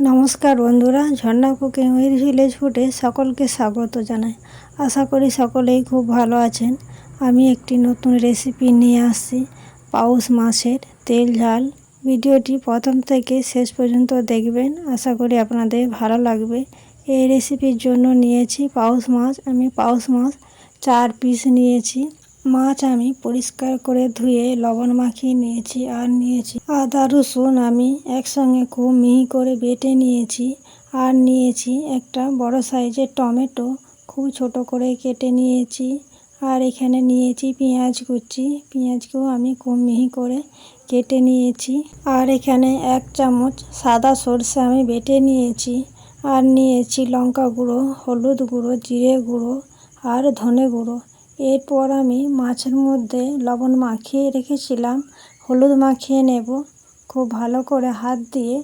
নমস্কার বন্ধুরা, ঝর্ণা cooking with village ফুটে সকলকে স্বাগত জানাই। আশা করি সকলেই খুব ভালো আছেন। আমি একটি নতুন রেসিপি নিয়ে আসছি, পাউস মাছের তেল ঝাল। ভিডিওটি প্রথম থেকে শেষ পর্যন্ত দেখবেন। আশা করি আপনাদের ভালো লাগবে। এই রেসিপির জন্য নিয়েছি পাউস মাছ। আমি পাউস মাছ চার পিস নিয়েছি। মাছ আমি পরিষ্কার করে ধুয়ে লবণ মাখিয়ে নিয়েছি আর নিয়েছি। আদা, রসুন আমি একসঙ্গে খুব মিহি করে বেটে নিয়েছি আর নিয়েছি একটা বড় সাইজের টমেটো, খুব ছোট করে কেটে নিয়েছি আর এখানে নিয়েছি পেঁয়াজ কুচি। পেঁয়াজকেও আমি খুব মিহি করে কেটে নিয়েছি আর এখানে এক চামচ সাদা সর্ষে আমি বেটে নিয়েছি আর নিয়েছি লঙ্কা গুঁড়ো, হলুদ গুঁড়ো, জিরে গুঁড়ো আর ধনে গুঁড়ো। এরপর আমি মাছের মধ্যে লবণ মাখিয়ে রেখেছিলাম, হলুদ মাখিয়ে নেব, খুব ভালো করে হাত দিয়ে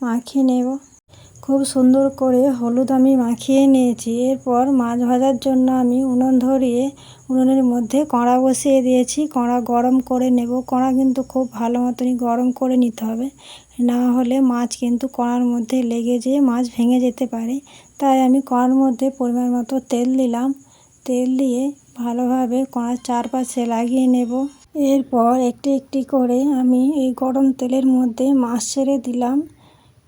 মাখিয়ে নেব। খুব সুন্দর করে হলুদ আমি মাখিয়ে নিয়েছি। এরপর মাছ ভাজার জন্য আমি উনুন ধরিয়ে উনুনের মধ্যে কড়া বসিয়ে দিয়েছি। কড়া গরম করে নেব। কড়া কিন্তু খুব ভালো মতনই গরম করে নিতে হবে। না হলে মাছ কিন্তু কড়ার মধ্যে লেগে যেয়ে মাছ ভেঙে যেতে পারে। তাই আমি কড়ার মধ্যে পরিমাণ মতো তেল দিলাম। তেল দিয়ে ভালোভাবে কড়ার চারপাশে লাগিয়ে নেব। এরপর একটি একটি করে আমি এই গরম তেলের মধ্যে মাছ ছেড়ে দিলাম।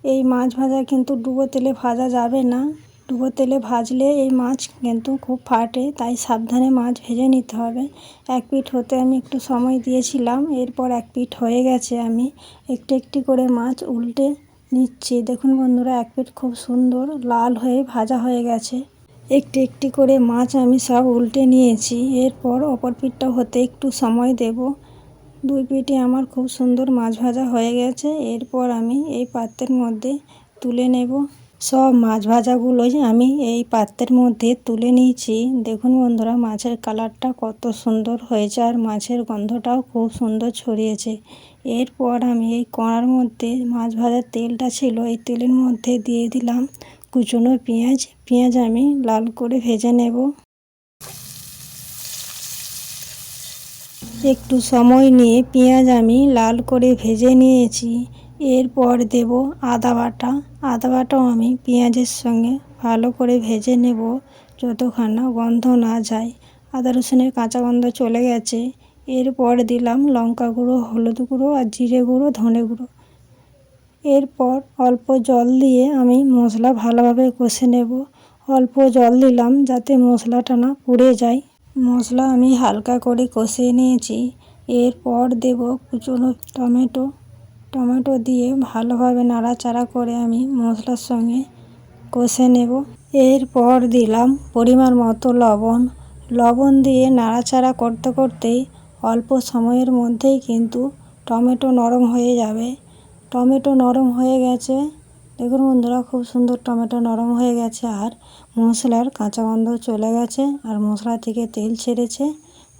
এই মাছ ভাজা কিন্তু ডুবো তেলে ভাজা যাবে না। ডুবো তেলে ভাজলে এই মাছ কিন্তু খুব ফাটে, তাই সাবধানে মাছ ভেজে নিতে হবে। এক পিঠ হতে আমি একটু সময় দিয়েছিলাম, এরপর এক পিঠ হয়ে গেছে আমি। একটি একটি করে মাছ উল্টে নিচ্ছি। দেখুন বন্ধুরা, এক পিঠ খুব সুন্দর, লাল হয়ে ভাজা হয়ে গেছে। একটি একটি করে মাছ আমি সব উল্টে নিয়েছি। এরপর অপর পিঠটা হতে একটু সময় দেব। দুই পিঠে আমার খুব সুন্দর মাছ ভাজা হয়ে গেছে। এরপর আমি এই পাত্রের মধ্যে তুলে নেব। সব মাছ ভাজাগুলোই আমি এই পাত্রের মধ্যে তুলে নিয়েছি। দেখুন বন্ধুরা, মাছের কালারটা কত সুন্দর হয়েছে আর মাছের গন্ধটাও খুব সুন্দর ছড়িয়েছে। এরপর আমি এই কড়ার মধ্যে মাছ ভাজার তেলটা ছিল, এই তেলের মধ্যে দিয়ে দিলাম কুচনো পেঁয়াজ পেঁয়াজ আমি লাল করে ভেজে নেব। একটু সময় নিয়ে পেঁয়াজ আমি লাল করে ভেজে নিয়েছি। এরপর দেব আদা বাটা। আদা বাটাও আমি পেঁয়াজের সঙ্গে ভালো করে ভেজে নেব যতক্ষণ গন্ধ না যায়। আদা রসুনের কাঁচা গন্ধ চলে গেছে। এরপর দিলাম লঙ্কা গুঁড়ো, হলুদ গুঁড়ো আর জিরে গুঁড়ো, ধনে গুঁড়ো। এরপর অল্প জল দিয়ে আমি মশলা ভালোভাবে কষে নেব। অল্প জল দিলাম যাতে মশলাটা না পুড়ে যায়। মশলা আমি হালকা করে কষিয়ে নিয়েছি। এরপর দেব কুচনো টমেটো। টমেটো দিয়ে ভালোভাবে নাড়াচাড়া করে আমি মশলার সঙ্গে কষে নেব। এরপর দিলাম পরিমাণ মতো লবণ। লবণ দিয়ে নাড়াচাড়া করতে করতেই অল্প সময়ের মধ্যেই কিন্তু টমেটো নরম হয়ে যাবে। টমেটো নরম হয়ে গেছে। দেখুন বন্ধুরা, খুব সুন্দর টমেটো নরম হয়ে গেছে আর মশলার কাঁচা গন্ধ চলে গেছে আর মশলা থেকে তেল ছেড়েছে।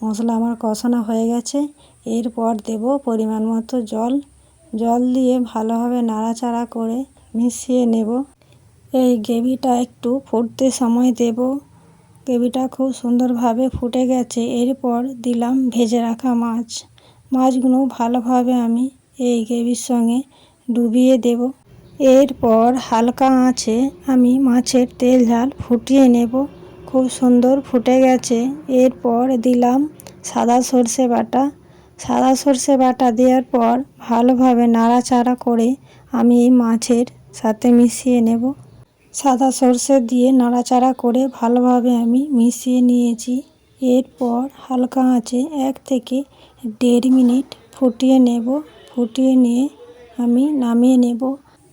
মশলা আমার কষানো হয়ে গেছে। এরপর দেব পরিমাণ মতো জল। জল দিয়ে ভালোভাবে নাড়াচাড়া করে মিশিয়ে নেব। এই গ্রেভিটা একটু ফুটতে সময় দেব। গ্রেভিটা খুব সুন্দরভাবে ফুটে গেছে। এরপর দিলাম ভেজে রাখা মাছ। মাছগুলো ভালোভাবে আমি এই গ্রেভির সঙ্গে ডুবিয়ে দেব। এরপর হালকা আঁচে আমি মাছের তেল ঝাল ফুটিয়ে নেব। খুব সুন্দর ফুটে গেছে। এরপর দিলাম সাদা সর্ষে বাটা। সাদা সর্ষে বাটা দেওয়ার পর ভালোভাবে নাড়াচাড়া করে আমি এই মাছের সাথে মিশিয়ে নেব। সাদা সর্ষে দিয়ে নাড়াচাড়া করে ভালোভাবে আমি মিশিয়ে নিয়েছি। এরপর হালকা আঁচে এক থেকে দেড় মিনিট ফুটিয়ে নেব। ফুটিয়ে নিয়ে আমি নামিয়ে নেব।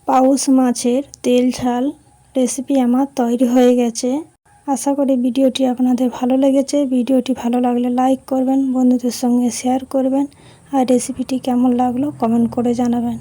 পাউস মাছের তেল ঝাল রেসিপি আমার তৈরি হয়ে গেছে। আশা করি ভিডিওটি আপনাদের ভালো লেগেছে। ভিডিওটি ভালো লাগলে লাইক করবেন, বন্ধুদের সঙ্গে শেয়ার করবেন। আর রেসিপিটি কেমন লাগল কমেন্ট করে জানাবেন।